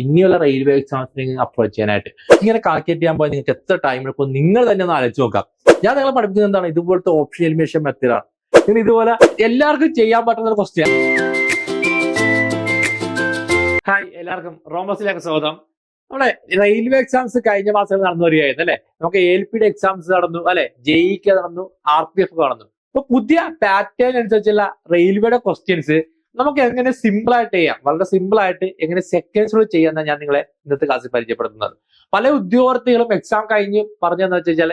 ഇനിയുള്ള railway എക്സാംസിന് approach ചെയ്യാനായിട്ട്. ഇങ്ങനെ കാൽക്കുലേറ്റ് ചെയ്യാൻ പോയാൽ നിങ്ങൾക്ക് എത്ര ടൈം എടുക്കും? നിങ്ങൾ തന്നെ ഒന്ന് ആലോചിച്ച് നോക്കാം ഞാൻ നിങ്ങളെ പഠിപ്പിക്കുന്നത് എന്താണ്? ഇതുപോലത്തെ ഓപ്ഷൻ എലിമിനേഷൻ മെത്തേഡാണ് നിങ്ങൾ ഇതുപോലെ എല്ലാവർക്കും ചെയ്യാൻ പറ്റുന്ന ഒരു ക്വസ്റ്റ്യൻ ഹായ് എല്ലാവർക്കും റോമസിലേക്ക് സ്വാഗതം. നമ്മുടെ റെയിൽവേ എക്സാംസ് കഴിഞ്ഞ മാസം നടന്നു വരികയായിരുന്നു അല്ലെ? നമുക്ക് എൽ പിയുടെ എക്സാംസ് നടന്നു അല്ലെ? ജെഇക്ക് നടന്നു ആർ പി എഫ് നടന്നു. അപ്പൊ പുതിയ പാറ്റേൺ അനുസരിച്ചുള്ള റെയിൽവേയുടെ ക്വസ്റ്റ്യൻസ് നമുക്ക് എങ്ങനെ സിമ്പിൾ ആയിട്ട് ചെയ്യാം? വളരെ സിമ്പിൾ ആയിട്ട് എങ്ങനെ സെക്കൻഡ്സിലൂടെ ചെയ്യാമെന്നാണ് ഞാൻ നിങ്ങളെ ഇന്നത്തെ ക്ലാസ്സിൽ പരിചയപ്പെടുത്തുന്നത്. പല ഉദ്യോഗാർത്ഥികളും എക്സാം കഴിഞ്ഞ് പറഞ്ഞതെന്ന് വെച്ച് കഴിഞ്ഞാൽ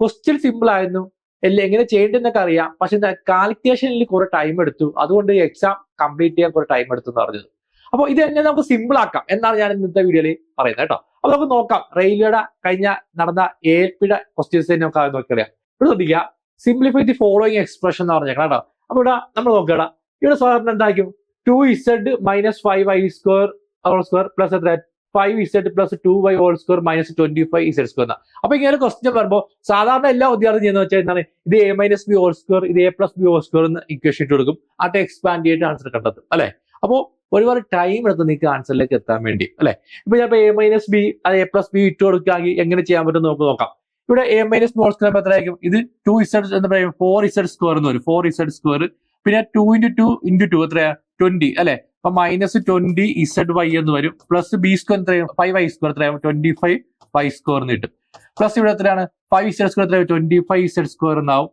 ക്വസ്റ്റ്യൻ സിമ്പിൾ ആയിരുന്നു എല്ലാം എങ്ങനെ ചെയ്യേണ്ടതെന്നൊക്കെ അറിയാം. പക്ഷെ കാൽക്കുലേഷനിൽ കുറെ ടൈം എടുത്തു. അതുകൊണ്ട് എക്സാം കംപ്ലീറ്റ് ചെയ്യാൻ കുറെ ടൈം എടുത്തു എന്ന് പറഞ്ഞത്. അപ്പോൾ ഇത് എങ്ങനെ നമുക്ക് സിമ്പിൾ ആക്കാം എന്നാണ് ഞാൻ ഇന്നത്തെ വീഡിയോയിൽ പറയുന്നത് കേട്ടോ. അപ്പൊ നമുക്ക് നോക്കാം. റെയിൽവേയുടെ കഴിഞ്ഞ നടന്ന എ പിയുടെ ക്വസ്റ്റ്യൻസ് നമുക്ക് ആദ്യം നോക്കിയാൽ ഇവിടെ ശ്രദ്ധിക്കുക. സിംപ്ലിഫൈ ദി ഫോളോയിങ് എക്സ്പ്രഷൻ എന്ന് പറഞ്ഞേക്കാം കേട്ടോ. അപ്പൊ ഇവിടെ നമ്മൾ നോക്കടാ ഇവിടെ സാധാരണ എന്തായിരിക്കും? Two Z minus five I square whole square plus എത്ര five Z plus two Y whole square minus twenty five Z square അപ്പൊ ഇങ്ങനെ ക്വസ്റ്റ്യൻ വരുമ്പോൾ സാധാരണ എല്ലാ വിദ്യാർത്ഥി ചെയ്യുന്ന വെച്ചാൽ എന്താണ്? ഇത് A minus B whole square ഇത് A plus B whole square എന്ന് ഇക്വേഷൻ ഇട്ട് കൊടുക്കും. അത് എക്സ്പാൻഡ് ചെയ്തിട്ട് ആൻസർ കണ്ടെത്തും അല്ലെ? അപ്പോ ഒരുപാട് ടൈം എടുത്ത് നിങ്ങൾക്ക് ആൻസറിലേക്ക് എത്താൻ വേണ്ടി അല്ലെ? ഇപ്പൊ ഞാൻ എ മൈനസ് ബി അത് എ പ്ലസ് ബി ഇട്ട് കൊടുക്കുകയാണെങ്കിൽ എങ്ങനെ ചെയ്യാൻ പറ്റും നമുക്ക് നോക്കാം. ഇവിടെ A minus B whole square എത്രയായിരിക്കും? ഇത് ടു ഇസഡ് എന്ന് പറയും ഫോർ ഇസഡ് സ്ക്വയർ എന്ന് വരും. ഫോർ ഇസഡ് സ്ക്വയർ പിന്നെ two into two into two എത്രയാ? ട്വന്റി അല്ലെ? അപ്പൊ മൈനസ് ട്വന്റി ഇസഡ് വൈ എന്ന് വരും. പ്ലസ് ബി സ്ക്വയർ എത്രയും? ഫൈവ് വൈ സ്ക്വയർ എത്രയാവും ട്വന്റി ഫൈവ് വൈ സ്ക്വയർ എന്ന് കിട്ടും. പ്ലസ് ഇവിടെ എത്രയാണ്? ഫൈവ് ഇസഡ് സ്ക്വയർ എത്രയാവും ട്വന്റി ഫൈവ് ഇസഡ് സ്ക്വയർ എന്നാവും.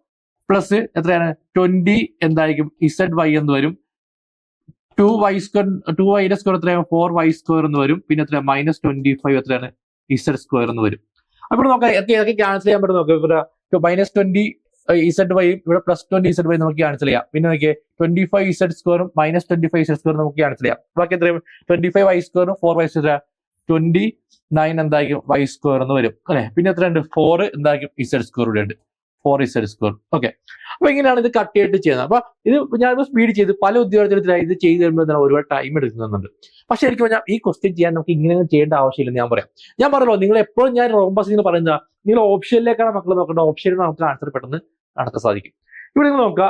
പ്ലസ് എത്രയാണ്? ട്വന്റി എന്തായിരിക്കും? ഇസഡ് വൈ എന്ന് വരും. ടു വൈ സ്ക്വയർ ടു വൈയുടെ സ്ക്വയർ എത്രയാവും? ഫോർ വൈ സ്ക്വയർ എന്ന് വരും. പിന്നെ എത്രയാണ് മൈനസ് ട്വന്റി ഫൈവ് എത്രയാണ്? ഇസഡ് സ്ക്വയർ എന്ന് വരും. അപ്പോൾ നോക്കാം. ഏതൊക്കെ ക്യാൻസൽ ചെയ്യാൻ പറ്റും. നോക്കാം. മൈനസ് ട്വന്റി ഇസഡ് വൈ ഇവിടെ പ്ലസ് ട്വന്റി ഇസഡ് വൈ നമുക്ക് ക്യാൻസൽ ചെയ്യാം. പിന്നെ നോക്കിയേ ട്വന്റി ഫൈവ് ഇസഡ് സ്ക്വയറും മൈനസ് ട്വന്റി ഫൈവ് ഇസഡ് സ്ക്വയറും നമുക്ക് ക്യാൻസൽ ചെയ്യാം. ബാക്കി എത്രയും ട്വന്റി ഫൈവ് വൈ സ്ക്വയറും four Y square twenty nine എന്തായിരിക്കും? വൈ സ്ക്വയർ എന്ന് വരും. അല്ലെ? പിന്നെ എത്ര ഉണ്ട്? ഫോർ എന്തായിരിക്കും? ഇസഡ് സ്ക്വയർ ഇവിടെ ഉണ്ട്. ഫോർ ഇസഡ് സ്ക്വയർ ഓക്കെ അപ്പൊ ഇങ്ങനെയാണ് ഇത് കട്ട് ചെയ്തിട്ട് ചെയ്യുന്നത്. അപ്പൊ ഇത് ഞാൻ സ്പീഡ് ചെയ്ത് പല ഉദ്യോഗസ്ഥരും ഇത് ചെയ്ത് എന്താണ് ഒരുപാട് ടൈം എടുക്കുന്നുണ്ട്. പക്ഷെ എനിക്ക് പറഞ്ഞാൽ ഈ ക്വസ്റ്റ്യൻ ചെയ്യാൻ നമുക്ക് ഇങ്ങനെ ചെയ്യേണ്ട ആവശ്യമില്ലെന്ന് ഞാൻ പറയാം. ഞാൻ പറഞ്ഞല്ലോ നിങ്ങൾ എപ്പോഴും ഞാൻ റോംബസ് നിങ്ങൾ പറയുന്നത്. നിങ്ങൾ ഓപ്ഷനിലേക്കാണ് മക്കൾ നോക്കേണ്ടത്. ഓപ്ഷനിൽ നമുക്ക് ആൻസർ പെട്ടെന്ന് നടത്താൻ സാധിക്കും. ഇവിടെ നിങ്ങൾ നോക്കുക.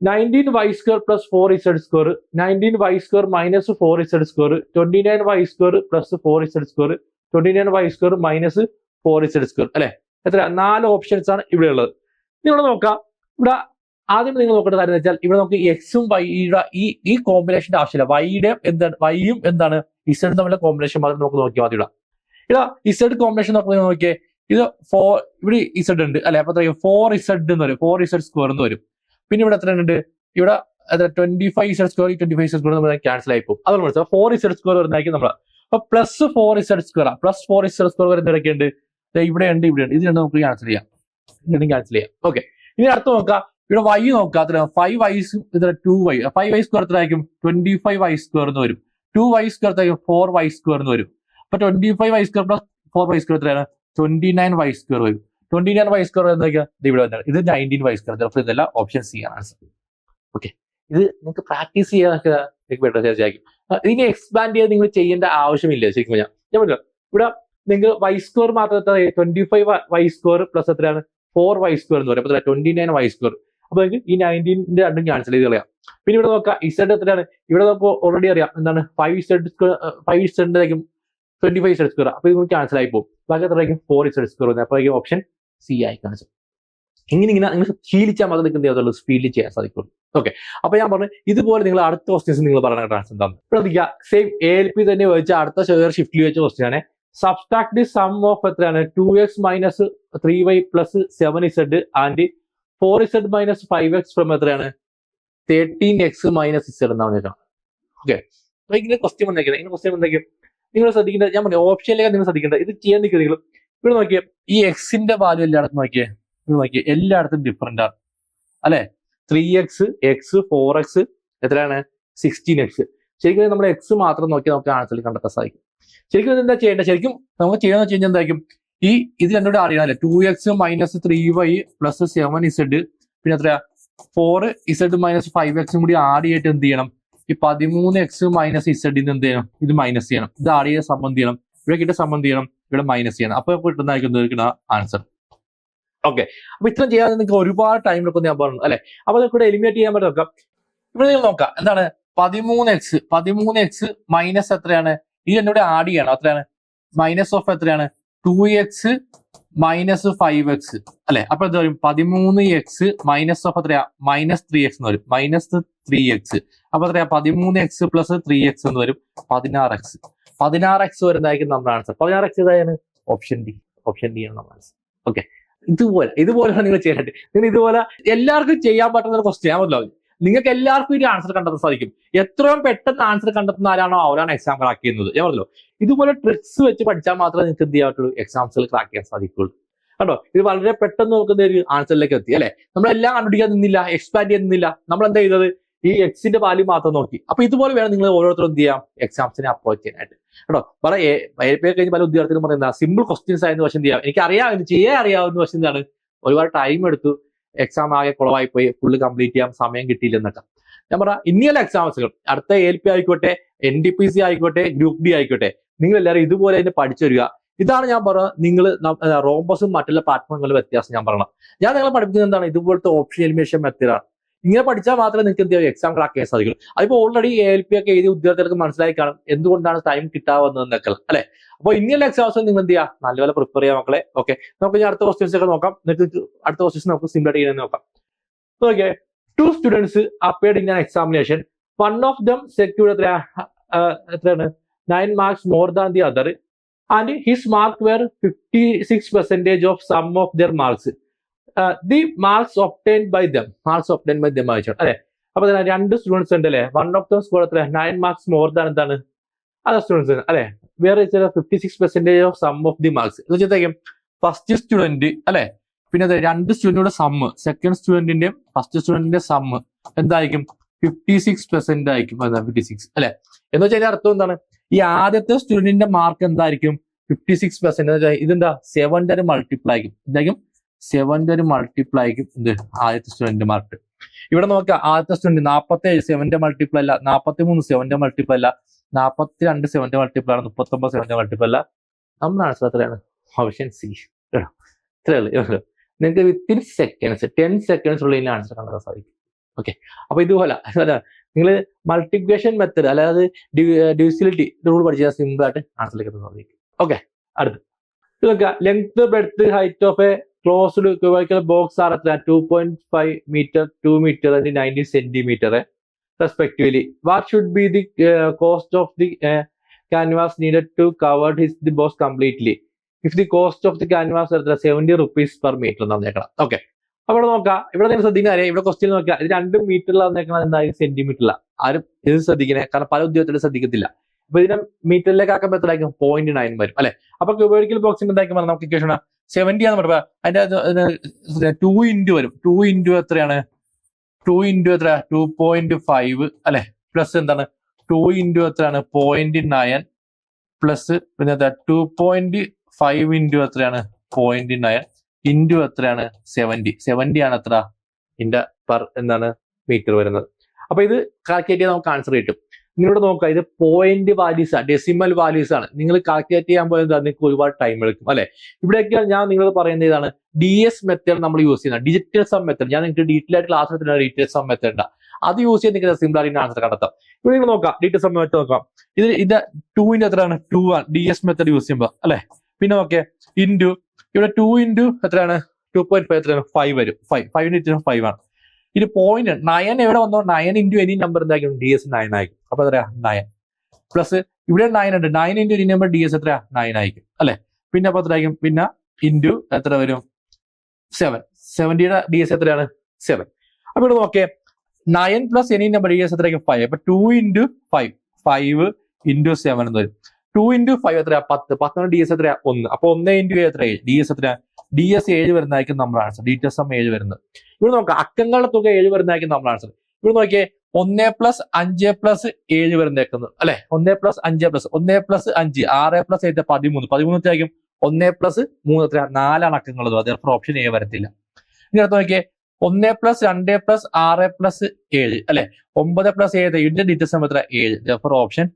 Nineteen Y square plus four Z square nineteen Y square minus four Z square twenty nine Y square plus four Z square twenty nine Y square minus four Z square അല്ലെ? എത്ര? നാല് options ആണ് ഇവിടെ ഉള്ളത്. നിങ്ങൾ നോക്കാം. ഇവിടെ ആദ്യം നിങ്ങൾ നോക്കേണ്ട കാര്യം വെച്ചാൽ ഇവിടെ നമുക്ക് എക്സും വൈയുടെ ഈ ഈ കോമ്പിനേഷന്റെ ആവശ്യമില്ല. വൈയുടെ എന്താണ് വൈയും എന്താണ്? ഇസഡും തമ്മിലുള്ള കോമ്പിനേഷൻ മാത്രം നമുക്ക് നോക്കിയാൽ മതി ഇവിടെ. ഇതാ ഇസഡ് കോമ്പിനേഷൻ നോക്കുമ്പോൾ നോക്കിയേ. ഇത് ഫോർ ഇവിടെ ഇസഡ് ഉണ്ട്. അല്ലെ? അപ്പൊ ഫോർ ഇസഡ് എന്ന് വരും. ഫോർ ഇസഡ് സ്ക്വയർ എന്ന് വരും. പിന്നെ ഇവിടെ എത്ര ഉണ്ട്? ഇവിടെ എത്ര twenty five Z square twenty five Z square നമ്മൾ ക്യാൻസൽ ആയി പോകും. അതാണ് മനസ്സിലാവും ഫോർ ഇസഡ് സ്ക്വയർ വരുന്നതായിരിക്കും നമ്മൾ അപ്പൊ plus four Z square plus four Z square വരുന്നതൊക്കെ ഉണ്ട് ഇവിടെ ഉണ്ട് ഇവിടെ ഉണ്ട്. ഇത് രണ്ട് നമുക്ക് ക്യാൻസൽ ചെയ്യാം. രണ്ടും ക്യാൻസൽ ചെയ്യാം. ഓക്കെ ഇനി അടുത്ത് നോക്കാം. ഇവിടെ വൈ നോക്കാം. അത്ര. ഫൈവ് വൈസ് ഇത്ര two Y five Y square എത്രയായിരിക്കും? ട്വന്റി ഫൈവ് വൈ സ്ക്വയർ എന്ന് വരും. ടു വൈ സ്ക്വയർ എത്രയായിരിക്കും? ഫോർ വൈ സ്ക്വയർ എന്ന് വരും. അപ്പൊ twenty five Y square plus four Y square എത്രയാണ്? ട്വന്റി നയൻ വൈ സ്ക്വയർ വരും ട്വന്റി നയൻ വൈ സ്ക്വയർ എന്തൊക്കെയാ ഇത് ഇവിടെ വന്നത് ഇത് നയന്റീൻ വൈ സ്ക്വയർ ചിലപ്പോൾ ഇതല്ല ഓപ്ഷൻ സി ആണ്. ആൻസർ ഓക്കെ ഇത് നിങ്ങൾക്ക് പ്രാക്ടീസ് ചെയ്യാനൊക്കെ ബെറ്റർ തീർച്ചയായിരിക്കും ഇനി എക്സ്പാൻഡ് ചെയ്ത് നിങ്ങൾ ചെയ്യേണ്ട ആവശ്യമില്ല. ശരിക്കും ഞാൻ ഞാൻ പറഞ്ഞു ഇവിടെ നിങ്ങൾ വൈ സ്ക്വയർ മാത്രം എത്ര? Twenty five Y square plus എത്രയാണ്? ഫോർ വൈ സ്ക്വയർ എന്ന് പറയും ട്വന്റി നയൻ വൈ സ്ക്വയർ അപ്പൊ നിങ്ങൾക്ക് ഈ നയന്റീന്റെ രണ്ടും ക്യാൻസൽ ചെയ്ത് കളയാം. പിന്നെ ഇവിടെ നോക്കാം. ഇസഡ് എത്രയാണ്? ഇവിടെ നമുക്ക് ഓൾറെഡി അറിയാം. എന്താണ്? ഫൈവ് ഇസഡ് സ്ക്വയർ ഫൈവ് ഇസഡിലേക്കും ട്വന്റി ഫൈവ് ഇസഡ് സ്ക്വയർ അപ്പൊ ഇത് ക്യാൻസൽ ആയി പോകും. ബാക്കി ഫോർ ഇസഡ് സ്ക്വയർ വന്നത് അപ്പൊ ഓപ്ഷൻ സി ആയി കാണിച്ചു ഇങ്ങനെ ഇങ്ങനെ നിങ്ങൾ ശീലിച്ചാൽ മാത്രമേ നിങ്ങൾക്ക് എന്ത് സ്പീഡിൽ ചെയ്യാൻ സാധിക്കുള്ളൂ. ഓക്കെ അപ്പൊ ഞാൻ പറഞ്ഞു ഇതുപോലെ നിങ്ങൾ അടുത്ത ക്വസ്റ്റ്യൻസ് നിങ്ങൾ പറയുന്ന ട്രാൻസ് എന്താണ് ശ്രദ്ധിക്കുക. സെയിം എ എൽ പി തന്നെ വെച്ച് അടുത്ത ഷെയർ ഷിഫ്റ്റിൽ വെച്ച ക്വസ്റ്റ്യൻ ആണ്. സബ്സ്ട്രാക്ട് സം ഓഫ് എത്രയാണ്? Two X minus three Y plus seven Z and four Z minus five X from എത്രയാണ്? തേർട്ടീൻ എക്സ് മൈനസ് ഇസഡ് എന്നാണ് ഓക്കെ ഇങ്ങനെ ക്വസ്റ്റ്യൻ വന്നേക്കുന്നത് ഇങ്ങനെ ക്വസ്റ്റ്യൻ വന്നേക്കും. നിങ്ങൾ ശ്രദ്ധിക്കേണ്ടത് ഞാൻ പറഞ്ഞു ഓപ്ഷനിലേക്ക് നിങ്ങൾ ശ്രദ്ധിക്കേണ്ടത്. ഇത് ചെയ്യാൻ നിൽക്കുക നിങ്ങൾ ഇവിടെ നോക്കിയേ ഈ എക്സിന്റെ വാല്യൂ എല്ലായിടത്തും നോക്കിയേ ഇവിടെ നോക്കിയേ എല്ലായിടത്തും ഡിഫറെന്റ് ആണ്. അല്ലെ? Three X X four X എത്രയാണ്? സിക്സ്റ്റീൻ എക്സ് ശരിക്കും നമ്മൾ എക്സ് മാത്രം നോക്കി നമുക്ക് ആൻസർ കണ്ടെത്താൻ സാധിക്കും. ശരിക്കും എന്താ ചെയ്യേണ്ടത്? ശരിക്കും നമുക്ക് ചെയ്യാന്ന് വെച്ച് കഴിഞ്ഞാൽ എന്തായിരിക്കും? ഈ ഇത് രണ്ടും കൂടെ അല്ലെ? Two X minus three Y plus seven Z പിന്നെ എത്രയാ? ഫോർ ഇസഡ് മൈനസ് ഫൈവ് എക്സും കൂടി ആഡ് ചെയ്തിട്ട് എന്ത് ചെയ്യണം? ഈ പതിമൂന്ന് എക്സ് മൈനസ് ഇസഡ് എന്ത് ചെയ്യണം? ഇത് മൈനസ് ചെയ്യണം. ഇത് ആടിയെ സംബന്ധം ചെയ്യണം? ഇവിടെ കിട്ടിയ സംബന്ധം ചെയ്യണം? ഇവിടെ മൈനസ് ചെയ്യണം. അപ്പൊ കിട്ടുന്നതായിരിക്കും കിട്ടുന്ന ആൻസർ ഓക്കെ അപ്പൊ ഇത്രയും ചെയ്യാതെ നിങ്ങൾക്ക് ഒരുപാട് ടൈം എടുക്കും ഞാൻ പറഞ്ഞു അല്ലെ? അപ്പൊ നിങ്ങൾക്ക് എലിമിനേറ്റ് ചെയ്യാൻ പറ്റും. നോക്കാം ഇവിടെ നിങ്ങൾ നോക്കാം. എന്താണ്? പതിമൂന്ന് എക്സ് പതിമൂന്ന് എക്സ് മൈനസ് എത്രയാണ്? ഇത് എന്നോട് ആഡ് ചെയ്യണം. എത്രയാണ് മൈനസ് ഓഫ് എത്രയാണ്? Two X minus five X അല്ലെ? അപ്പൊ എന്താ പറയും പതിമൂന്ന് എക്സ് മൈനസ് ഓഫ് എത്രയാ? മൈനസ് ത്രീ എക്സ് എന്ന് വരും. മൈനസ് ത്രീ എക്സ് അപ്പൊ എത്രയാ പതിമൂന്ന് എക്സ് പ്ലസ് ത്രീ എക്സ് എന്ന് വരും. പതിനാറ് എക്സ് പതിനാറ് എക്സ് വരുന്നതായിരിക്കും നമ്മുടെ ആൻസർ പതിനാറ് എക്സ് ഏതായാണ്? ഓപ്ഷൻ ഡി ഓപ്ഷൻ ഡി ആണ് നമ്മുടെ ആൻസർ ഓക്കെ ഇതുപോലെ ഇതുപോലെയാണ് നിങ്ങൾ ചെയ്യേണ്ടത്. നിങ്ങൾ ഇതുപോലെ എല്ലാവർക്കും ചെയ്യാൻ പറ്റുന്ന ക്വസ്റ്റ്യൻ ഞാൻ മനസ്സിലാവും നിങ്ങൾക്ക് എല്ലാവർക്കും ഒരു ആൻസർ കണ്ടെത്താൻ സാധിക്കും. എത്രയും പെട്ടെന്ന് ആൻസർ കണ്ടെത്തുന്ന ആരാണോ അവരാണ് എക്സാം ക്രാക്ക് ചെയ്യുന്നത്. ഞാൻ പറഞ്ഞല്ലോ. ഇതുപോലെ ട്രിക്സ് വെച്ച് പഠിച്ചാൽ മാത്രമേ നിങ്ങൾക്ക് എന്ത് ചെയ്യാൻ എക്സാംസുകൾ ക്രാക്ക് ചെയ്യാൻ സാധിക്കുള്ളൂ കണ്ടോ? ഇത് വളരെ പെട്ടെന്ന് നോക്കുന്ന ഒരു ആൻസറിലേക്ക് എത്തി അല്ലെ? നമ്മളെല്ലാം കണ്ടുപിടിക്കാൻ നിന്നില്ല എക്സ്പാൻഡ് നിന്നില്ല. നമ്മൾ എന്താ ചെയ്തത്? ഈ എക്സിന്റെ വാല്യൂ മാത്രം നോക്കി. അപ്പൊ ഇതുപോലെ വേണം നിങ്ങൾ ഓരോരുത്തരും എന്ത് ചെയ്യാം? എക്സാംസിനെ അപ്രോച്ച് ചെയ്യാനായിട്ട്. കേട്ടോ? പല കഴിഞ്ഞ് പല ഉദ്യോഗാർത്ഥികളും പറയുന്ന സിമ്പിൾ ക്വസ്റ്റ്യൻസ് ആയിരുന്നു പക്ഷെ എന്ത് ചെയ്യാം? എനിക്ക് അറിയാം ഇത് ചെയ്യാൻ അറിയാവുന്ന പക്ഷെ എന്താണ്? ഒരുപാട് ടൈം എടുത്തു. എക്സാം ആകെ കുളവായി പോയി ഫുള്ള് കംപ്ലീറ്റ് ചെയ്യാൻ സമയം കിട്ടിയില്ലെന്നൊക്കെ. ഞാൻ പറ ഇനിയുള്ള എക്സാംസുകൾ അടുത്ത എൽ പി ആയിക്കോട്ടെ എൻ ഡി പി സി ആയിക്കോട്ടെ ഗ്രൂപ്പ് ഡി ആയിക്കോട്ടെ. നിങ്ങൾ എല്ലാവരും ഇതുപോലെ തന്നെ പഠിച്ചു വരിക. ഇതാണ് ഞാൻ പറഞ്ഞത് നിങ്ങൾ റോംബസും മറ്റുള്ള പ്ലാറ്റ്ഫോമുകളുടെ വ്യത്യാസം ഞാൻ പറയണം ഞാൻ നിങ്ങളെ പഠിപ്പിക്കുന്നത് എന്താണ്? ഇതുപോലത്തെ ഓപ്ഷൻ എലിമിനേഷൻ മെത്തേഡാണ് ഇങ്ങനെ പഠിച്ചാൽ മാത്രമേ നിങ്ങൾക്ക് എന്ത് ചെയ്യാം എക്സാം ക്രാക്ക് ചെയ്യാൻ സാധിക്കുള്ളൂ. അതിപ്പോ ഓൾറെഡി എൽ പി ഒക്കെ എഴുതിയ ഉദ്യോഗസ്ഥർക്ക് മനസ്സിലായി കാണും എന്തുകൊണ്ടാണ് ടൈം കിട്ടാവുന്നതെന്നൊക്കെ. അല്ലെ? അപ്പോൾ ഇനിയുള്ള എക്സാംസ് നിങ്ങൾ എന്ത് ചെയ്യുക നല്ലപോലെ പ്രിപ്പയർ ചെയ്യാം മക്കളെ. ഓക്കെ നമുക്ക് ഞാൻ അടുത്ത ക്വസ്റ്റ്യൻസ് ഒക്കെ നോക്കാം. നിങ്ങൾക്ക് അടുത്ത ക്വസ്റ്റ്യൻസ് നമുക്ക് സിമ്പിൾ ആയിട്ട് ചെയ്യാൻ നോക്കാം. Okay two students appeared in an examination one of them secured എത്ര എത്രയാണ്? Nine marks more than the other and his mark were fifty six percentage of sum of their marks the marks obtained by them marks obtained by them അയച്ചു അല്ലെ? അപ്പൊ രണ്ട് students ഉണ്ട് അല്ലെ? One of them score എത്ര nine marks more than എന്താണ്? Other students അല്ലെ? വേറെ fifty six percentage of sum of the marks എന്ന് വെച്ചാൽ ഫസ്റ്റ് സ്റ്റുഡന്റ് അല്ലെ? പിന്നെ അതെ രണ്ട് സ്റ്റുഡന്റിന്റെ സമ്മ് സെക്കൻഡ് സ്റ്റുഡന്റിന്റെയും ഫസ്റ്റ് സ്റ്റുഡന്റിന്റെ സമ്മ് എന്തായിരിക്കും? ഫിഫ്റ്റി സിക്സ് പെർസെന്റ് ആയിരിക്കും. ഫിഫ്റ്റി സിക്സ് അല്ലെ? എന്ന് വെച്ചാൽ അർത്ഥം എന്താണ്? ഈ ആദ്യത്തെ സ്റ്റുഡന്റിന്റെ മാർക്ക് എന്തായിരിക്കും? ഫിഫ്റ്റി സിക്സ് പെർസെന്റ് ഇതെന്താ സെവന്റെ ഒരു മൾട്ടിപ്ലൈ ആയിരിക്കും. എന്തായിരിക്കും? സെവന്റെ ഒരു മൾട്ടിപ്ലൈ ആയിരിക്കും എന്ത്? ആദ്യത്തെ സ്റ്റുഡന്റ് മാർക്ക് ഇവിടെ നോക്കുക ആദ്യത്തെ സ്റ്റുഡന്റ് നാൽപ്പത്തി ഏഴ് സെവന്റെ മൾട്ടിപ്ലൈ അല്ല നാൽപ്പത്തി മൂന്ന് സെവന്റെ മൾട്ടിപ്ലൈ അല്ല നാൽപ്പത്തി രണ്ട് സെവന്റെ മൾട്ടിപ്ലൈ ആണ് മുപ്പത്തി ഒമ്പത് സെവന്റെ മൾട്ടിപ്ലൈ അല്ല. നമ്മുടെ ആൻസർ എത്രയാണ്? ഓപ്ഷൻ സി ഇത്രയേ ഉള്ളൂ നിങ്ങൾക്ക് വിത്തിൻ സെക്കൻഡ്സ് ടെൻ സെക്കൻഡ്സ് ഉള്ളിൽ ആൻസർ കണ്ടെത്താൻ സാധിക്കും. ഓക്കെ അപ്പൊ ഇതുപോലെ നിങ്ങൾ മൾട്ടിപ്ലിക്കേഷൻ മെത്തഡ് അല്ലാതെ ഡിവിസിലിറ്റി റൂൾ പഠിച്ചാൽ സിമ്പിൾ ആയിട്ട് ആൻസറിലേക്ക് എത്താൻ സാധിക്കും. ഓക്കെ അടുത്ത് length breadth height of a closed cubical box are എത്ര two point five metre two metre and ninety centimetre respectively what should be the cost of the canvas needed to cover his the box completely if the cost of the canvas എത്ര seventy rupees per metre എന്ന് പറഞ്ഞേക്കണം okay അപ്പോൾ നോക്കാം. ഇവിടെ നിങ്ങൾ ശ്രദ്ധിക്കുന്ന കാര്യം ഇവിടെ ക്വസ്റ്റ്യൻ നോക്കുക ഇത് രണ്ട് മീറ്ററിൽ വന്നേക്കണം എന്തായാലും സെന്റിമീറ്ററിലാണ് ആരും ഇത് ശ്രദ്ധിക്കണേ. കാരണം പല ഉദ്യോഗത്തിലും ശ്രദ്ധിക്കത്തില്ല. അപ്പൊ ഇതിനെ മീറ്ററിലേക്ക് ആക്കുമ്പോൾ എത്രയായിരിക്കും? പോയിന്റ് നയൻ വരും. അല്ലെ? അപ്പൊ ക്യൂബിക്കൽ ബോക്സിന്റെ എന്തായിരിക്കും? നമുക്ക് ഇക്വേഷൻ സെവന്റി ആണ് പറയുമ്പോൾ അതിന്റെ ടു ഇന്റു വരും. ടു ഇന്റു എത്രയാണ്? ടു ഇന്റു എത്ര? ടു പോയിന്റ് ഫൈവ് അല്ലെ? പ്ലസ് എന്താണ്? ടു ഇന്റു എത്രയാണ്? പോയിന്റ് നയൻ പ്ലസ് പിന്നെ എന്താ? ടു പോയിന്റ് ഫൈവ് ഇന്റു എത്രയാണ്? പോയിന്റ് നയൻ ഇന്റു എത്രയാണ്? സെവന്റി സെവന്റി ആണ് എത്ര? ഇന്റെ പെർ എന്താണ് മീറ്റർ വരുന്നത്. അപ്പൊ ഇത് കാൽക്കുലേറ്റ് ചെയ്താൽ നമുക്ക് ആൻസർ കിട്ടും. നിങ്ങളോട് നോക്കുക ഇത് പോയിന്റ് വാല്യൂസ് ആണ് ഡെസിമൽ വാല്യൂസ് ആണ്. നിങ്ങൾ കാൽക്കുലേറ്റ് ചെയ്യാൻ പോയത് നിങ്ങൾക്ക് ഒരുപാട് ടൈം എടുക്കും അല്ലെ? ഇവിടെയൊക്കെ ഞാൻ നിങ്ങൾ പറയുന്നത് ഇതാണ് ഡി എസ് മെത്തേഡ് നമ്മൾ യൂസ് ചെയ്യുന്നത്. ഡിജിറ്റൽ സം മെത്തേഡ് ഞാൻ നിങ്ങൾക്ക് ഡീറ്റെയിൽ ആയിട്ട് ക്ലാസ് എടുത്തിട്ടുണ്ട് ഡീറ്റെയിൽ സം മെത്തേഡ് അത് യൂസ് ചെയ്ത് നിങ്ങൾക്ക് സിമ്പിൾ ആയിട്ട് ആൻസർ കണ്ടെത്താം. ഇവിടെ നിങ്ങൾ നോക്കാം ഡീറ്റെയിൽ സം മെത്തേഡ് നോക്കാം. ഇത് ഇത് ടൂവിന്റെ എത്രയാണ്? ടു ആണ്. ഡി എസ് മെത്തേഡ് യൂസ് ചെയ്യുമ്പോൾ അല്ലെ? പിന്നെ ഓക്കെ ഇന്റു ഇവിടെ ടു ഇന്റു എത്രയാണ്? ടു പോയിന്റ് ഫൈവ് എത്രയാണ്? ഫൈവ് വരും. ഫൈവ് ഫൈവ് ഫൈവ് ആണ്. ഇത് പോയിന്റ് നയൻ എവിടെ വന്നോ നയൻ ഇന്റു എനി നമ്പർ എന്തായിരിക്കും? ഡി എസ് നയൻ ആയിരിക്കും. അപ്പൊ എത്രയാ? നയൻ പ്ലസ് ഇവിടെ നയൻ ഉണ്ട്. Nine into any number D S എത്രയാ? നയൻ ആയിരിക്കും. അല്ലെ? പിന്നെ അപ്പൊ എത്രയായിരിക്കും? പിന്നെ ഇന്റു എത്ര വരും? സെവൻ സെവന്റിയുടെ ഡി എസ് എത്രയാണ്? സെവൻ അപ്പൊ ഇവിടെ നോക്കേ nine plus any number D S എത്രയായിരിക്കും? ഫൈവ് അപ്പൊ two into five five into seven എന്ന് വരും. ടു ഇന്റു ഫൈവ് എത്രയാ? പത്ത്. പത്തിന് ഡി എസ് എത്രയാ? ഒന്ന്. അപ്പൊ ഒന്ന് ഇന്റു എത്രയായി? ഡി എസ് എത്രയാ? ഡി എസ് ഏഴ് വരുന്നതായിരിക്കും നമ്മുടെ answer D T S M ഏഴ് വരുന്നത്. ഇവിടെ നോക്കാം അക്കങ്ങളുടെ തുക ഏഴ് വരുന്നതായിരിക്കും നമ്മുടെ ആൻസർ ഇവിടെ നോക്കിയേ ഒന്ന് പ്ലസ് അഞ്ച് പ്ലസ് ഏഴ് വരുന്നേക്കുന്നത്. അല്ലെ? ഒന്ന് പ്ലസ് അഞ്ച് പ്ലസ് ഒന്ന് പ്ലസ് അഞ്ച് ആറ് പ്ലസ് ഏഴ് പതിമൂന്ന്. പതിമൂന്നത്തായിരിക്കും ഒന്ന് പ്ലസ് മൂന്ന് എത്ര? നാലാണ് അക്കങ്ങൾ അതേപോലെ ഓപ്ഷൻ എ വരത്തില്ല. ഇനി അടുത്ത് നോക്കിയേ ഒന്ന് പ്ലസ് രണ്ട് പ്ലസ് ആറ് പ്ലസ് ഏഴ്. അല്ലെ? ഒമ്പത് പ്ലസ് ഏഴ് ഇതിന്റെ ഡീറ്റെയിൽസ് എത്ര? ഏഴ്. ഓപ്ഷൻ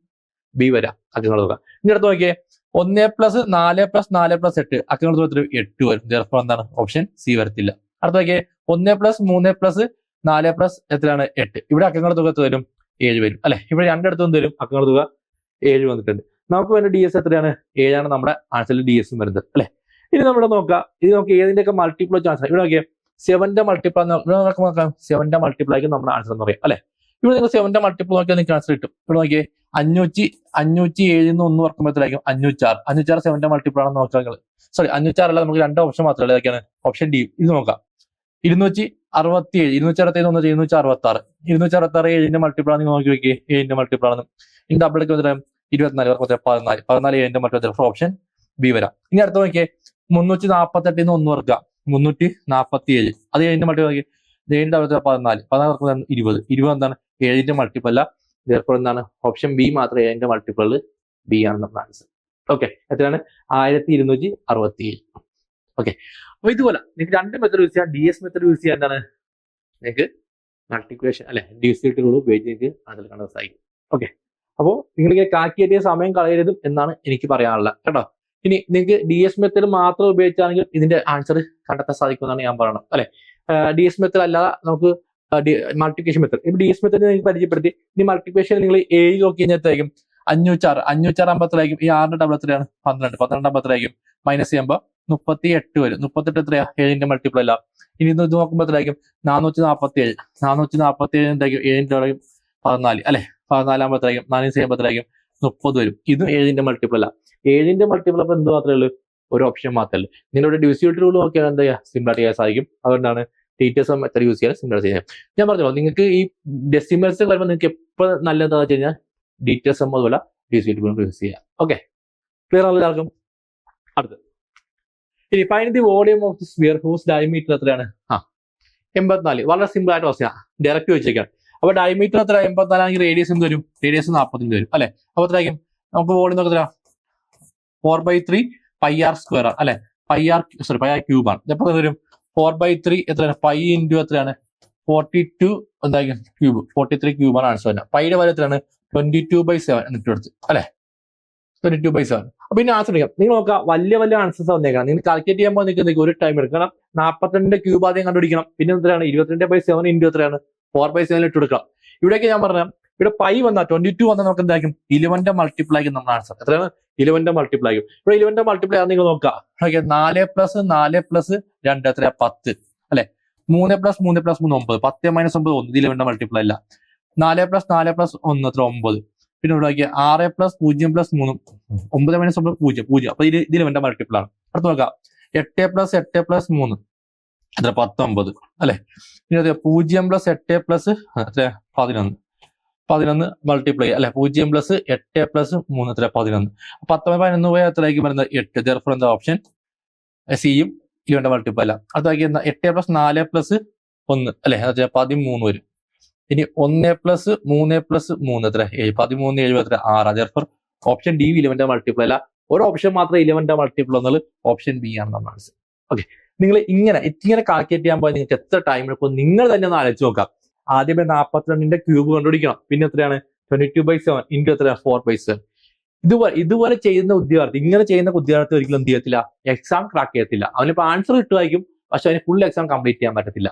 ബി വരാം. അക്കങ്ങൾ തുക. ഇനി അടുത്ത് നോക്കിയേ ഒന്ന് പ്ലസ് നാല് പ്ലസ് നാല് പ്ലസ് എട്ട്. അക്കങ്ങൾ ദൂരത്തിൽ എട്ട് വരും. ചെറുപ്പം എന്താണ്? ഓപ്ഷൻ സി വരത്തില്ല. അടുത്ത നോക്കിയേ. ഒന്ന് പ്ലസ് മൂന്ന് പ്ലസ് നാല് പ്ലസ് എത്രയാണ്? എട്ട്. ഇവിടെ അക്കങ്ങളുടെ തുക എത്ര വരും? ഏഴ് വരും. അല്ലെ? ഇവിടെ രണ്ടിടത്തും വരും? അക്കങ്ങളുടെ തുക ഏഴ് വന്നിട്ടുണ്ട്. നമുക്ക് വേണ്ട ഡി എസ് എത്രയാണ്? ഏഴാണ് നമ്മുടെ ആൻസറിൽ ഡി എസും വരുന്നത്. അല്ലെ? ഇനി നമ്മൾ നോക്കാം. ഇത് നമുക്ക് ഏതിന്റെയൊക്കെ മൾട്ടിപ്ലോ ചാൻസ് ഇവിടെ നോക്കിയാൽ സെവന്റെ മൾട്ടിപ്ലോ നോക്കാം. സെവന്റെ മൾട്ടിപ്ലോ ആയിരിക്കും നമ്മുടെ ആൻസർ എന്ന് പറയാം. അല്ലെ? ഇവിടെ നിങ്ങൾ സെവന്റെ മൾട്ടിപ്പിൾ നോക്കിയാൽ നിങ്ങൾക്ക് ആൻസർ കിട്ടും. ഇവിടെ നോക്കിയേ അഞ്ഞൂറ്റി അഞ്ഞൂറ്റി ഏഴിൽ നിന്ന് ഒന്ന് വർക്കുമ്പോഴത്തേക്കും അഞ്ഞൂറ്റാറ് അഞ്ഞൂറ്റാറ് സെവന്റെ മൾട്ടിപ്പിൾ ആണെന്ന് നോക്കുക നിങ്ങൾ സോറി അഞ്ഞൂറ്റാറല്ല നമുക്ക് രണ്ട് ഓപ്ഷൻ മാത്രമല്ല ഏതൊക്കെയാണ് ഓപ്ഷൻ ഡി ഇത് നോക്കാം. ഇരുന്നൂറ്റി അറുപത്തി ഏഴ് ഇരുന്നൂറ്റി അറുപത്തി ഒന്ന് ഇരുന്നൂറ്റി അറുപത്തി ആറ് ഇരുന്നൂറ്റി അറുപത്തി ആറ് ഏഴിന്റെ മൾട്ടിപ്പിൾ ആണ് നിങ്ങൾ നോക്കി നോക്കി ഏഴിന്റെ മൾട്ടിപ്പിൾ ആണ് ഇനി ഡബിൾ എടുക്കുക വന്നിട്ട് ഇരുപത്തിനാല് വർക്കത്തെ പതിനാല്. പതിനാല് ഏഴിന്റെ മൾട്ടിപ്പിൾ ഓപ്ഷൻ ബി വരാം. ഇനി അടുത്ത നോക്കിയേ മുന്നൂറ്റി നാൽപ്പത്തി എട്ടിൽ നിന്ന് ഒന്ന് വർക്കുക മുന്നൂറ്റി നാൽപ്പത്തി ഏഴ് അത് ഏഴിന്റെ മൾട്ടിപ്പിൾ നോക്കി ഏഴിന്റെ അറുപത്തി പതിനാല്. പതിനാല് വർക്കുന്നത് ഇരുപത്. ഇരുപത് എന്താണ്? ഏഴിന്റെ മൾട്ടിപ്പിൾ അല്ല. ഇതേപോലെ എന്താണ്? ഓപ്ഷൻ ബി മാത്രം ഏഴിന്റെ മൾട്ടിപ്പിൾ ബി ആണ് നമ്മുടെ ആൻസർ ഓക്കെ എത്രയാണ്? ആയിരത്തി ഇരുന്നൂറ്റി അറുപത്തി ഏഴ് ഓക്കെ അപ്പൊ ഇതുപോലെ നിങ്ങൾക്ക് രണ്ട് മെത്തേഡ് യൂസ് ചെയ്യാം. ഡി എസ് മെത്തേഡ് യൂസ് ചെയ്യാൻ എന്താണ്? നിങ്ങൾക്ക് മൾട്ടിപ്ലിക്കേഷൻ അല്ലെ ഡി സി ടി റൂൾ ഉപയോഗിച്ച് നിങ്ങൾക്ക് അതിൽ കാണാൻ സാധിക്കും. ഓക്കെ അപ്പോൾ നിങ്ങളിങ്ങനെ കാൽക്കുലേറ്റ് ചെയ്ത സമയം കളയരുത് എന്നാണ് എനിക്ക് പറയാനുള്ളത്. കേട്ടോ? ഇനി നിങ്ങൾക്ക് ഡി എസ് മെത്തേഡ് മാത്രം ഉപയോഗിച്ചാണെങ്കിൽ ഇതിന്റെ ആൻസർ കണ്ടെത്താൻ സാധിക്കുമെന്നാണ് ഞാൻ പറയുന്നത് അല്ലെ? ഡി എസ് മെത്തേഡ് അല്ലാതെ നമുക്ക് മൾട്ടിപ്ലിക്കേഷൻ മെത്തേഡ് ഇപ്പൊ ഡി എസ് മെത്തേഡ് നിങ്ങൾക്ക് പരിചയപ്പെടുത്തി. ഇനി മൾട്ടിപ്ലിക്കേഷൻ നിങ്ങൾ ഏഴ് നോക്കി കഴിഞ്ഞാൽ അഞ്ഞൂറ്റാറ്. അഞ്ഞൂറ്റാറ് അമ്പത്തിലായിരിക്കും ഈ ആറിന്റെ ഡബിൾ എത്രയാണ്? പന്ത്രണ്ട്. പന്ത്രണ്ട് അമ്പത്തിലായിരിക്കും മൈനസ് ചെയ്യുമ്പോൾ മുപ്പത്തി എട്ട് വരും. മുപ്പത്തെട്ട് എത്രയാ? ഏഴിന്റെ മൾട്ടിപ്പിൾ അല്ല. ഇനി ഇത് നോക്കുമ്പോഴത്തേക്കും നാനൂറ്റി നാൽപ്പത്തി ഏഴ് നാനൂറ്റി നാൽപ്പത്തി ഏഴ് എന്തായിരിക്കും ഏഴിന്റെ അടയും പതിനാല് അല്ലെ പതിനാലാകുമ്പോഴത്തേക്കും നാനൂറ്റി ചെയ്യുമ്പോഴത്തേക്കും മുപ്പത് വരും. ഇതും ഏഴിന്റെ മൾട്ടിപ്പിൾ അല്ല. ഏഴിന്റെ മൾട്ടിപ്പിൾ അപ്പൊ എന്ത് മാത്രമേ ഉള്ളൂ? ഒരു ഓപ്ഷൻ മാത്രമേ നിങ്ങളുടെ ഡിവിസിബിലിറ്റി റൂൾ നോക്കിയാൽ എന്താ സിമ്പിൾ ആയിട്ട് ചെയ്യാൻ സാധിക്കും. അതുകൊണ്ടാണ് ടീച്ചേഴ്സ് എത്ര യൂസ് ചെയ്യാൻ സിമിലർ ചെയ്യാം. ഞാൻ പറഞ്ഞല്ലോ നിങ്ങൾക്ക് ഈ ഡെസിമൽസ് വരുമ്പോൾ നിങ്ങൾക്ക് എപ്പോൾ നല്ലതാണെന്ന് വെച്ച് കഴിഞ്ഞാൽ ഡീറ്റെയിൽസും അതുപോലെ യൂസ് ചെയ്യാം ഓക്കെ ക്ലിയർ ആണ് എല്ലാവർക്കും? അടുത്ത് ഇനി find the volume of the sphere whose diameter എത്രയാണ്? ആ എൺപത്തിനാല്. വളരെ സിമ്പിൾ ആയിട്ട് വസ്തു ഡയറക്റ്റ് ചോദിച്ചേക്കാം അപ്പൊ ഡയമീറ്റർ എത്ര? എൺപത്തിനാലാണെങ്കിൽ റേഡിയസ് എന്ത് വരും? റേഡിയസ് നാൽപ്പത്തിന്റെ വരും. അല്ലെ? അപ്പൊ എത്രയായിരിക്കും നമുക്ക് വോളിയം നോക്കി എത്ര four by three pi R square ആണ്. അല്ലെ? Pi R sorry pi R cube ആണ്. എപ്പോൾ വരും? ഫോർ ബൈ ത്രീ എത്രയാണ്? പൈ ഇന്റു എത്രയാണ്? ഫോർട്ടി ടു എന്തായിരിക്കും? ക്യൂബ് ഫോർട്ടി ത്രീ ക്യൂബ് ആണ് ആൻസർ വരുന്നത്. പൈയുടെ വാല്യൂ എത്രയാണ്? ട്വന്റി ടു ബൈ സെവൻ എന്നിട്ട് എടുത്ത് അല്ലെ? ട്വന്റി ടു ബൈ സെവൻ അപ്പൊ ഇനി ആൻസർ എടുക്കാം. നിങ്ങൾ നോക്കുക വലിയ വലിയ ആൻസേഴ്സ് വന്നേക്കാം. നിങ്ങൾ കാൽക്കുലേറ്റ് ചെയ്യുമ്പോൾ നിങ്ങൾക്ക് ഒരു ടൈം എടുക്കണം. നാൽപ്പത്തിരണ്ട് ക്യൂബ് ആദ്യം കണ്ടുപിടിക്കണം. പിന്നെ എത്രയാണ്? ഇരുപത്തിരണ്ട് ബൈ സെവൻ ഇന്റു എത്രയാണ്? ഫോർ ബൈ സെവൻ ഇട്ട് കൊടുക്കണം. ഇവിടേക്ക് ഞാൻ പറഞ്ഞ ഇവിടെ പൈ വന്നാൽ ട്വന്റി ടു വന്നാൽ നമുക്ക് എന്തായിരിക്കും? ഇലവന്റെ മൾട്ടിപ്ലൈ ആയിരിക്കും നമ്മൾ ആൻസർ എത്രയാണ്? ഇലവന്റെ മൾട്ടിപ്ലൈ ആയിരിക്കും ഇവിടെ ഇലവന്റെ മൾട്ടിപ്ലൈ ആണ് നിങ്ങൾ നോക്കുക. ഓക്കെ നാല് പ്ലസ് നാല് പ്ലസ് രണ്ട് എത്രയാ? പത്ത്. അല്ലെ? മൂന്ന് പ്ലസ് മൂന്ന് പ്ലസ് മൂന്ന് ഒമ്പത്. പത്ത് മൈനസ് ഒമ്പത് ഒന്ന്. ഇലവന്റെ മൾട്ടിപ്ലൈ അല്ല. നാല് പ്ലസ് നാല് പ്ലസ് ഒന്ന് എത്ര? ഒമ്പത്. പിന്നെ ഇവിടെ നോക്കിയാൽ ആറ് പ്ലസ് പൂജ്യം പ്ലസ് മൂന്ന്. ഒമ്പത് മൈനസ് ഒമ്പത് പൂജ്യം. പൂജ്യം. അപ്പൊ ഇത് ഇതിൽ ഇവന്റെ മൾട്ടിപ്പിൾ ആണ്. അടുത്ത് നോക്കാം. എട്ട് പ്ലസ് എട്ട് പ്ലസ് മൂന്ന്. എത്ര? പത്തൊമ്പത്. അല്ലെ? പിന്നെ പൂജ്യം പ്ലസ് എട്ട് പ്ലസ് എത്ര പതിനൊന്ന്. പതിനൊന്ന് മൾട്ടിപ്ലൈ അല്ലെ പൂജ്യം പ്ലസ് എട്ട് പ്ലസ് മൂന്ന് എത്ര? പതിനൊന്ന്. പത്തൊമ്പത് പതിനൊന്ന് പോയാൽ എത്രയായിരിക്കും വരുന്നത്? എട്ട്. ദർഫർ എന്താ ഓപ്ഷൻ സിയും ഇവന്റെ മൾട്ടിപ്ലൈ അല്ല. അതാക്കി എന്താ? എട്ട് പ്ലസ് നാല് പ്ലസ് ഒന്ന്. അല്ലെ? എന്താ പതിമൂന്ന് വരും. ഇനി ഒന്ന് പ്ലസ് മൂന്ന് പ്ലസ് മൂന്ന് എത്ര? ഏഴ്. പതിമൂന്ന് ഏഴ് എത്ര? ആറ്. ദർഫർ ഓപ്ഷൻ ഡി ഇലവന്റെ മൾട്ടിപ്ലൈ അല്ല. ഒരു ഓപ്ഷൻ മാത്രം ഇലവന്റെ മൾട്ടിപ്ലൈ എന്നുള്ളത് ഓപ്ഷൻ ബി ആണ് നമ്മൾ ഓക്കെ നിങ്ങൾ ഇങ്ങനെ ഇങ്ങനെ കാൽക്കുലേറ്റ് ചെയ്യാൻ പോയാൽ നിങ്ങൾക്ക് എത്ര ടൈം എടുക്കും? നിങ്ങൾ തന്നെ ഒന്ന് ആലോചിച്ച് നോക്കാം ആദ്യമേ നാൽപ്പത്തിരണ്ടിന്റെ ക്യൂബ് കണ്ടുപിടിക്കണം. പിന്നെ എത്രയാണ്? Twenty two by seven into എത്രയാണ്? ഫോർ ബൈ സെവൻ ഇതുപോലെ ഇതുപോലെ ചെയ്യുന്ന ഉദ്യോഗാർത്ഥി ഇങ്ങനെ ചെയ്യുന്ന ഉദ്യോഗാർത്ഥി ഒരിക്കലും എന്ത് ചെയ്യത്തില്ല? എക്സാം ക്രാക്ക് ചെയ്യത്തില്ല. അവനിപ്പോ ആൻസർ കിട്ടുമായിരിക്കും പക്ഷെ അതിന് ഫുൾ എക്സാം കംപ്ലീറ്റ് ചെയ്യാൻ പറ്റത്തില്ല.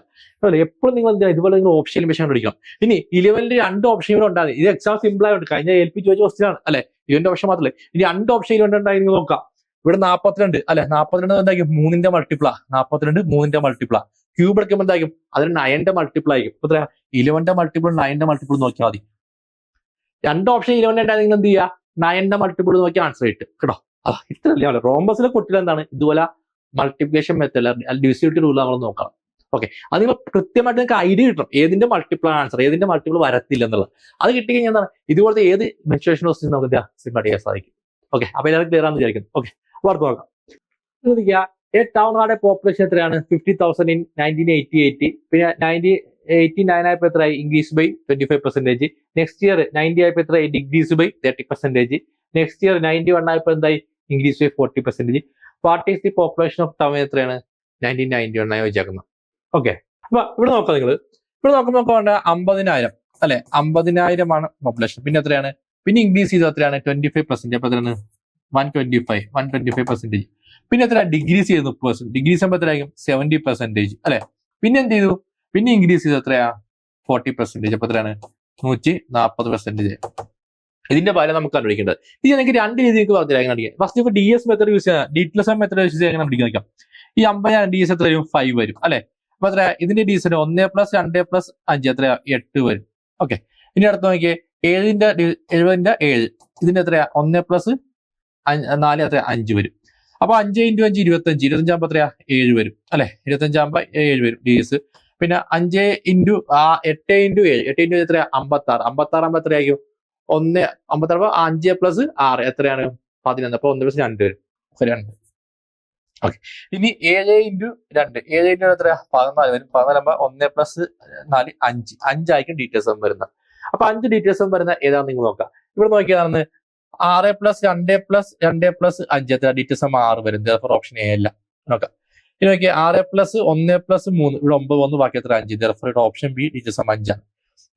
എപ്പോഴും നിങ്ങൾ എന്ത്? ഇതുപോലെ നിങ്ങൾ ഓപ്ഷൻ മെഷീൻ കണ്ടുപിടിക്കണം. ഇനി ഇലവനിൽ രണ്ട് ഓപ്ഷൻ കൂടെ ഉണ്ടാകും. ഇത് എക്സാം സിമ്പിൾ ആയിട്ട് കഴിഞ്ഞ എൽ പി ചോദിച്ച ക്വസ്റ്റ്യൻ ആണ്. അല്ലെ? ഇവന്റെ ഓപ്ഷൻ മാത്രമല്ലേ? ഇനി രണ്ട് ഓപ്ഷൻ ഇവന്റ് ഉണ്ടായി നോക്കാം ഇവിടെ നാൽപ്പത്തിരണ്ട് അല്ലെ? നാൽപ്പത്തിരണ്ട് എന്തായിരിക്കും? മൂന്നിന്റെ മൾട്ടിപ്ലാ നാൽപ്പത്തിരണ്ട് മൂന്നിന്റെ മൾട്ടിപ്ലാ ക്യൂബ് എടുക്കുമ്പോൾ എന്തായിരിക്കും? അതിന് നയന്റെ മൾട്ടിപ്പിൾ ആയിരിക്കും. ഇപ്പൊ എത്രയാ? ഇലവന്റെ മൾട്ടിപ്പിൾ നയന്റെ മൾട്ടിപ്പിൾ നോക്കിയാൽ മതി. രണ്ട് ഓപ്ഷൻ ഇലവൻ ഉണ്ടായി നിങ്ങൾ എന്ത് ചെയ്യുക? നയന്റെ മൾട്ടിപ്പിൾ നോക്കി ആൻസർ ഇട്ട്. കേട്ടോ? ആ ഇത്രയല്ലേ റോംബസിലെ കുട്ടികൾ എന്താണ്? ഇതുപോലെ മൾട്ടിപ്ലിക്കേഷൻ മെത്തേഡ് ഡിവിസിബിലിറ്റി റൂൾ നമ്മൾ നോക്കണം. ഓക്കെ അത് നിങ്ങൾ കൃത്യമായിട്ട് നിങ്ങൾക്ക് ഐഡിയ കിട്ടണം. ഏതിന്റെ മൾട്ടിപ്പിൾ ആൻസർ ഏതിന്റെ മൾട്ടിപ്പിൾ വരത്തില്ല എന്നുള്ളത്. അത് കിട്ടിക്കഴിഞ്ഞാൽ എന്താണ്? ഇതുപോലത്തെ ഏത് മെച്ചുവേഷൻ ക്വസ്റ്റ്യൻ നമുക്ക് സിമ്പിൾ അടിക്കാൻ സാധിക്കും. ഓക്കെ അപ്പൊ എല്ലാവരും ക്ലിയർ ആണെന്ന് വിചാരിക്കുന്നു. ഓക്കെ വാർത്ത നോക്കാം. ശ്രദ്ധിക്കുക എ ടൗൺ ഹാർഡ് പോപ്പുലേഷൻ എത്രയാണ്? Fifty thousand in nineteen eighty eighty പിന്നെ നയന്റി എയ്റ്റി നയൻ ആയപ്പോൾ എത്രയായി? Increased by twenty five percentage next year ninety ആയപ്പോൾ എത്രയായി? Decreased by thirty percentage next year ninety one ആയപ്പോൾ എന്തായി? Increased by forty percentage what is the population of town എത്രയാണ്? Nineteen ninety one ആയി വെച്ചേക്കുന്നത് okay അപ്പൊ ഇവിടെ നോക്കാം നിങ്ങൾ ഇവിടെ നോക്കുമ്പോൾ വേണ്ട അമ്പതിനായിരം. അല്ലെ? അമ്പതിനായിരമാണ് പോപ്പുലേഷൻ പിന്നെ എത്രയാണ്? പിന്നെ ഇൻക്രീസ് ചെയ്ത് എത്രയാണ്? ട്വന്റി ഫൈവ് പെർസെന്റ് അപ്പൊ എത്രയാണ്? One twenty five one twenty five percentage പിന്നെ എത്ര ഡിഗ്രീസ് ചെയ്ത് മുപ്പത് പെർസെന്റ് ഡിഗ്രീസ് ആകുമ്പോൾ എത്രയായിരിക്കും? സെവന്റി പെർസെന്റേജ് അല്ലെ? പിന്നെ എന്ത് ചെയ്തു? പിന്നെ ഇൻക്രീസ് ചെയ്ത് എത്രയാ? ഫോർട്ടി പെർസെന്റേജ് അപ്പൊ എത്രയാണ്? നൂറ്റി നാൽപ്പത് പെർസെന്റേജ് ഇതിന്റെ ഫലം നമുക്ക് കണ്ടുപിടിക്കേണ്ടത്. ഇത് എനിക്ക് രണ്ട് രീതി നിങ്ങൾക്ക് പറഞ്ഞു തരാൻ കണ്ടിരിക്കാം ഫസ്റ്റ് നമുക്ക് ഡി എസ് മെത്തേഡ് യൂസ് ചെയ്യാം. D plus M method use ചെയ്യാൻ പിടിക്കാൻ നോക്കാം. ഈ അമ്പത് ഡി എസ് എത്ര വരും ഫൈവ് വരും. അല്ലെ? അപ്പൊ എത്ര ഇതിന്റെ ഡി എസ് ഒന്ന് പ്ലസ് രണ്ട് പ്ലസ് അഞ്ച്. എത്ര എട്ട് വരും. ഓക്കെ ഇനി അടുത്ത് നോക്കിയേ. ഏഴിന്റെ എഴുപതിന്റെ ഏഴ്. ഇതിന്റെ എത്രയാ? ഒന്ന് പ്ലസ് നാല് അത്ര അഞ്ച് വരും. അപ്പൊ അഞ്ച് ഇന്റു അഞ്ച് ഇരുപത്തഞ്ച്. ഇരുപത്തഞ്ചാകുമ്പോൾ എത്രയാ? ഏഴ് വരും. അല്ലെ? ഇരുപത്തഞ്ചാകുമ്പോ ഏഴ് വരും ഡി എസ് പിന്നെ അഞ്ച് ഇന്റു ആ എട്ട് ഇന്റു ഏഴ്. എട്ട് ഇന്റു എത്രയാ? അമ്പത്തി ആറ് അമ്പത്തി ആറാകുമ്പോ എത്രയായിരിക്കും ഒന്ന് അമ്പത്തി ആറ് അഞ്ച് പ്ലസ് ആറ്. എത്രയാണ്? പതിനൊന്ന്. അപ്പൊ ഒന്ന് പ്ലസ് രണ്ട് വരും. രണ്ട്. ഓക്കെ. ഇനി ഏഴ് ഇന്റു രണ്ട്. ഏഴ് ഇന്റു എത്രയാ? പതിനാല് വരും. പതിനാലാകുമ്പോ ഒന്ന് പ്ലസ് നാല് അഞ്ച്. അഞ്ചായിരിക്കും ഡീറ്റെയിൽസ് വരുന്നത്. അപ്പൊ അഞ്ച് ഡീറ്റെയിൽസ് വരുന്ന ഏതാണെന്ന് നിങ്ങൾ നോക്കാം ഇവിടെ നോക്കിയതാണ് ആറ് പ്ലസ് രണ്ട് പ്ലസ് രണ്ട് പ്ലസ് അഞ്ച് ഡീറ്റെയിൽസ് ആറ് വരും. ദർഫർ ഓപ്ഷൻ എ അല്ല. നോക്കാം. ഇനി നോക്കിയാൽ ആറ് പ്ലസ് ഒന്ന് പ്ലസ് മൂന്ന്. ഇവിടെ ഒമ്പത് ഒന്ന് ബാക്കി എത്ര? അഞ്ച്. ദർഫർ ഇവിടെ ഓപ്ഷൻ ബി ഡീറ്റെയിൽസ് അഞ്ചാണ്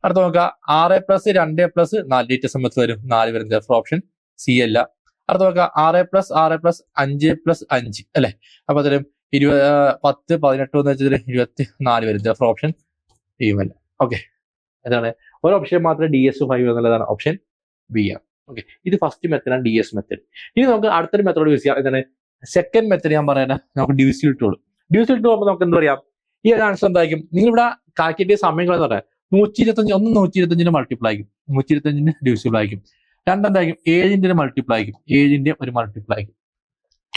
അടുത്ത നോക്കുക ആറ് പ്ലസ് രണ്ട് പ്ലസ് നാല് ഡീറ്റെയിൽസ് എത്ര വരും? നാല് വരും. ദർഫർ ഓപ്ഷൻ സി അല്ല. അടുത്ത നോക്കുക ആറ് പ്ലസ് ആറ് പ്ലസ് അഞ്ച് പ്ലസ് അഞ്ച്. അല്ലെ? അപ്പൊ അതിലും ഇരുപത് പത്ത് പതിനെട്ട് എന്ന് വെച്ചാൽ ഇരുപത്തി നാല് വരും. ദർഫർ ഓപ്ഷൻ ബി അല്ല. ഓക്കെ അതാണ് ഒരു ഓപ്ഷൻ മാത്രമേ ഡി എസ് ഫൈവ് എന്നുള്ളതാണ്. ഓപ്ഷൻ ബി ആണ് ഓക്കെ ഇത് ഫസ്റ്റ് മെത്തേഡാണ് ഡി എസ് മെത്തേഡ് ഇനി നമുക്ക് അടുത്തൊരു മെത്തേഡ് യൂസ് ചെയ്യാം. എന്താണ്? സെക്കൻഡ് മെത്തേഡ് ഞാൻ പറയുന്നത് നമുക്ക് ഡിവിസിൽ ഇട്ടോളൂ. ഡിവിസിൽ ഇട്ട് പോകുമ്പോൾ നമുക്ക് എന്താ പറയാം? ഈ ഒരു ആൻസർ എന്തായിരിക്കും? നിങ്ങൾ ഇവിടെ കാൽക്കുലേറ്റ് സമയങ്ങൾ എന്ന് പറയാം. നൂറ്റി ഇരുപത്തഞ്ച് ഒന്ന് നൂറ്റി ഇരുപത്തഞ്ചിന് മൾട്ടിപ്ലൈ ആയിരിക്കും. നൂറ്റി ഇരുപത്തഞ്ചിന് ഡിവിസിബിൾ ആയിരിക്കും രണ്ടെന്തായിരിക്കും ഏഴിന്റെ ഒരു മൾട്ടിപ്ലൈ ആയിരിക്കും. ഏഴിന്റെ ഒരു മൾട്ടിപ്ലൈ ആയിരിക്കും.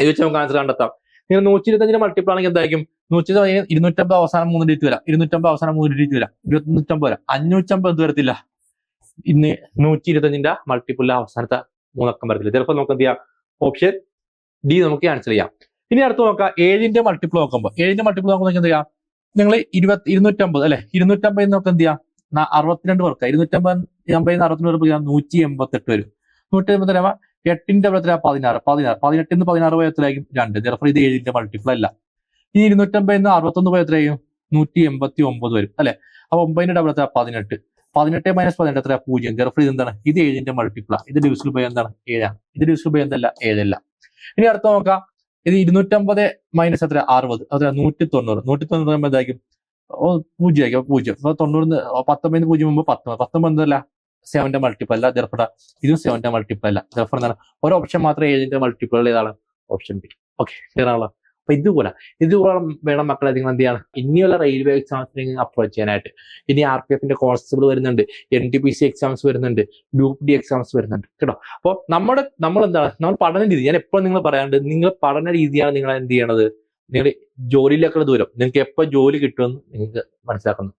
ഇത് വെച്ച് നമുക്ക് ആൻസർ കണ്ടെത്താം. നിങ്ങൾ നൂറ്റി ഇരുപത്തഞ്ചിന് മൾട്ടിപ്ലൈ ആണെങ്കിൽ എന്തായിരിക്കും? നൂറ്റി ഇരുന്നൂറ്റമ്പത് അവസാനം മൂന്ന് ഡിറ്റ് വരാം. ഇരുന്നൂറ്റമ്പത് അവസാനം മൂന്ന് ഡിറ്റ് വരാം. ഇരുപത്തി നൂറ്റമ്പത് വരാം. അഞ്ഞൂറ്റമ്പത് എന്ത് വരത്തില്ല. ഇന്ന് നൂറ്റി ഇരുപത്തഞ്ചിന്റെ മൾട്ടിപ്പിളിലെ അവസാനത്തെ മൂന്നക്കം വരത്തില്ല ചിലപ്പോൾ നമുക്ക് എന്ത് ചെയ്യാം? ഓപ്ഷൻ ഡി നമുക്ക് ആൻസർ ചെയ്യാം. ഇനി അടുത്ത് നോക്കാം. ഏഴിന്റെ മൾട്ടിപ്പിൾ നോക്കുമ്പോൾ ഏഴിന്റെ മൾട്ടിപ്പിൾ നോക്കുമ്പോൾ എന്ത് ചെയ്യാം? നിങ്ങൾ ഇരുപത്തി ഇരുന്നൂറ്റമ്പത് അല്ലെ? ഇരുന്നൂറ്റമ്പത് നമുക്ക് എന്ത് ചെയ്യാം? അറുപത്തിരണ്ട് പേർക്ക് ഇരുന്നൂറ്റമ്പത് അമ്പതിന് അറുപത്തിരണ്ട് പേർക്ക് നൂറ്റി എൺപത്തെട്ട് വരും. നൂറ്റി എൺപത്തി രൂപ എട്ടിന്റെ എത്ര പതിനാറ് പതിനാറ്. പതിനെട്ടിന്ന് പതിനാറ് പോയ എത്രയായിരിക്കും? രണ്ട്. ചിലപ്പോൾ ഇത് ഏഴിന്റെ മൾട്ടിപ്പിൾ അല്ല. ഈ ഇരുന്നൂറ്റമ്പതിന്ന് അറുപത്തൊന്ന് പോയ എത്രയായിരിക്കും? നൂറ്റി എൺപത്തി ഒമ്പത് വരും. അല്ലെ? അപ്പൊ ഒമ്പതിന്റെ ഡബിൾ എത്ര പതിനെട്ട്. പതിനെട്ട് മൈനസ് പതിനെട്ട് എത്ര പൂജ്യം. ഗർഫ് ഇത് എന്താണ്? ഇത് ഏഴിന്റെ മൾട്ടിപ്പിളാ ഇത് ഡിവിസിൽ ബൈ എന്താണ്? ഏഴാണ് ഇത് ഡിവിസിൽ ബൈ എന്തല്ല ഏഴല്ല. ഇനി അടുത്ത നോക്കാം. ഇത് ഇരുന്നൂറ്റമ്പത് മൈനസ് എത്ര അറുപത്. അത്ര നൂറ്റി തൊണ്ണൂറ് നൂറ്റി തൊണ്ണൂറ് ആകുമ്പോൾ എന്തായിരിക്കും? ഓ പൂജ്യം ആയിരിക്കും അപ്പൊ പൂജ്യം. അപ്പൊ തൊണ്ണൂറിന് പത്തൊമ്പതിന് പൂജ്യം മുമ്പ് പത്തൊമ്പത് പത്തൊമ്പത് എന്തല്ല? സെവന്റെ മൾട്ടിപ്പിൾ അല്ല ജർഫട ഇതും സെവന്റെ മൾട്ടിപ്പിൾ അല്ല. ജർഫർ എന്താണ് ഒരു ഓപ്ഷൻ മാത്രമേ ഏഴിന്റെ മൾട്ടിപ്പിൾ ഏതാണ്? ഓപ്ഷൻ ബി ഓക്കെ ക്ലിയർ ആണല്ലോ? അപ്പൊ ഇതുപോലെ ഇതുപോലെ വേണം മക്കളെ നിങ്ങൾ എന്ത് ചെയ്യണം? ഇനിയുള്ള റെയിൽവേ എക്സാംസിന് അപ്രോച്ച് ചെയ്യാനായിട്ട്. ഇനി ആർ പി എഫിന്റെ കോൺസ്റ്റബിൾ വരുന്നുണ്ട് N T P C exams വരുന്നുണ്ട് ഗ്രൂപ്പ് ഡി എക്സാംസ് വരുന്നുണ്ട് കേട്ടോ? അപ്പോൾ നമ്മുടെ നമ്മൾ എന്താണ് നമ്മൾ പഠന രീതി ഞാൻ എപ്പോഴും നിങ്ങൾ പറയാണ്ട് നിങ്ങൾ പഠന രീതിയാണ് നിങ്ങൾ എന്ത് ചെയ്യണത്? നിങ്ങൾ ജോലിയിലേക്കുള്ള ദൂരം നിങ്ങൾക്ക് എപ്പോൾ ജോലി കിട്ടുമെന്ന് നിങ്ങൾക്ക് മനസ്സിലാക്കുന്നു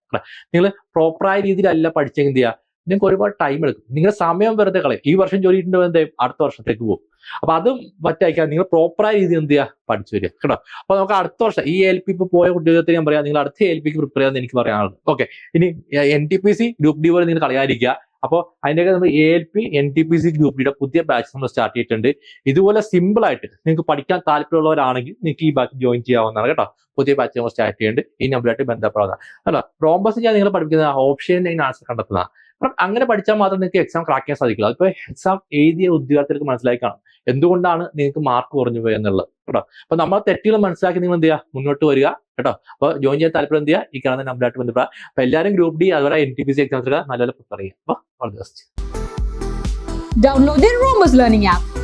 നിങ്ങൾ പ്രോപ്പറായ രീതിയിലല്ല പഠിച്ചെങ്കിൽ എന്ത് ചെയ്യുക? നിങ്ങൾക്ക് ഒരുപാട് ടൈം എടുക്കും. നിങ്ങളുടെ സമയം വെറുതെ കളയും. ഈ വർഷം ജോലി കിട്ടുമ്പോൾ അടുത്ത വർഷത്തേക്ക് പോകും. അപ്പൊ അതും പറ്റായിക്കാൻ നിങ്ങൾ പ്രോപ്പറായ രീതിയിൽ എന്ത് ചെയ്യുക? പഠിച്ചു വരിക. കേട്ടോ? അപ്പൊ നമുക്ക് അടുത്ത വർഷം ഈ എൽ പി പോയ കുട്ടികൾക്ക് ഞാൻ പറയാം. നിങ്ങൾ അടുത്ത എൽ പിക്ക് പ്രിപ്പയർ ചെയ്യാൻ എനിക്ക് പറയാനുള്ളത്. ഓക്കെ ഇനി N T P C group D പോലെ നിങ്ങൾ കളയാതിരിക്കുക അപ്പോൾ അതിന്റെയൊക്കെ നമ്മൾ A L P N T P C group ഡിയുടെ പുതിയ ബാച്ച് നമ്മൾ സ്റ്റാർട്ട് ചെയ്തിട്ടുണ്ട്. ഇതുപോലെ സിമ്പിൾ ആയിട്ട് നിങ്ങൾക്ക് പഠിക്കാൻ താല്പര്യമുള്ളവരാണെങ്കിൽ നിങ്ങൾക്ക് ഈ ബാച്ച് ജോയിൻ ചെയ്യാവുന്നതാണ് കേട്ടോ. പുതിയ ബാച്ച് നമ്മൾ സ്റ്റാർട്ട് ചെയ്യുന്നുണ്ട് ഈ നമ്പറായിട്ട് ബന്ധപ്പെടാം അല്ല റോംബസ് ഞാൻ നിങ്ങൾ പഠിക്കുന്ന ഓപ്ഷൻ ആൻസർ കണ്ടെത്തുന്നതാണ്. അപ്പം അങ്ങനെ പഠിച്ചാൽ മാത്രം നിങ്ങൾക്ക് എക്സാം ക്രാക്ക് ചെയ്യാൻ സാധിക്കില്ല. അതിപ്പോ എക്സാം എഴുതിയ ഉദ്യോഗാർത്ഥികൾക്ക് മനസ്സിലായി കാണും. എന്തുകൊണ്ടാണ് നിങ്ങൾക്ക് മാർക്ക് കുറഞ്ഞു പോയത് എന്നുള്ളത് കേട്ടോ? അപ്പൊ നമ്മൾ തെറ്റുകൾ മനസ്സിലാക്കി നിങ്ങൾ എന്ത് ചെയ്യുക മുന്നോട്ട് വരിക കേട്ടോ? അപ്പൊ ജോയിൻ ചെയ്യാൻ താല്പര്യം എന്ത് ചെയ്യുക ഈ കാണുന്ന നമ്പറായിട്ട് ബന്ധപ്പെടാം അപ്പൊ എല്ലാവരും ഗ്രൂപ്പ് ഡി അതുപോലെ N T P C exams നല്ല പ്രിപ്പയർ ചെയ്യുക. അപ്പൊ ഡൗൺലോഡ് Learning app.